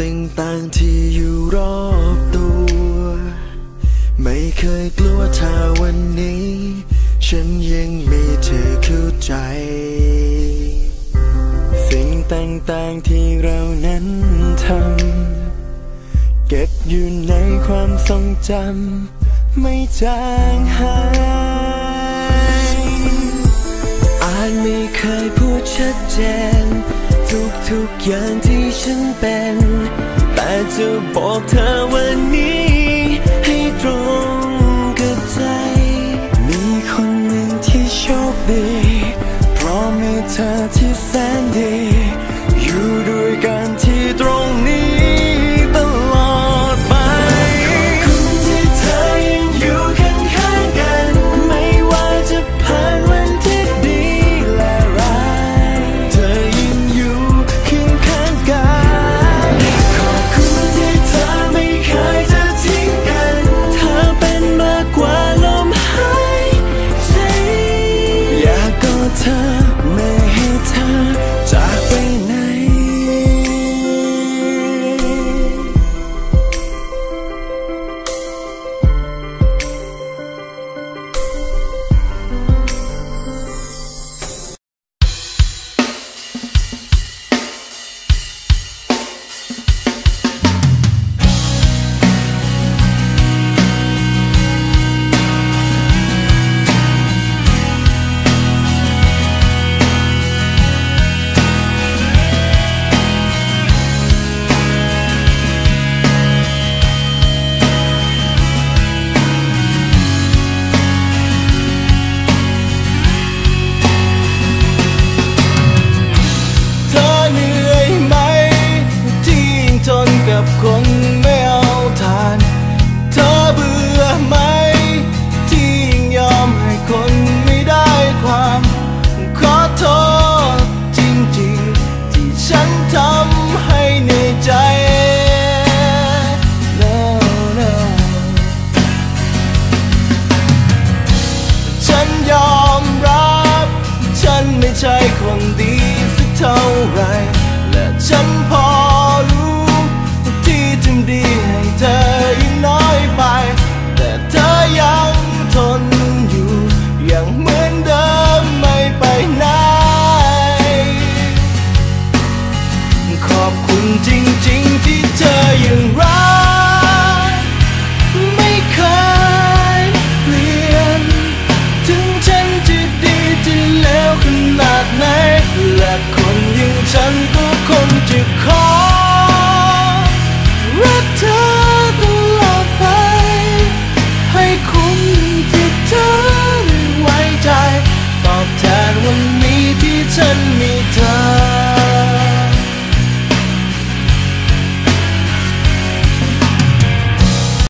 ต่างๆที่อยู่รอบตัว ไม่เคยกลัวถ้าวันนี้ ฉันยังมีเธอเข้าใจ สิ่งต่างๆที่เรานั้นทำเก็บอยู่ในความทรงจำไม่จางหายอาจไม่เคยพูดชัดเจน ทุกทุกอย่างที่ฉันเป็น แต่จะบอกเธอวันนี้ ให้ตรงกับใจ มีคนหนึ่งที่โชคดี เพราะมีเธอที่แสนดี ท่าไรและจำพอ ฉันมีเธอ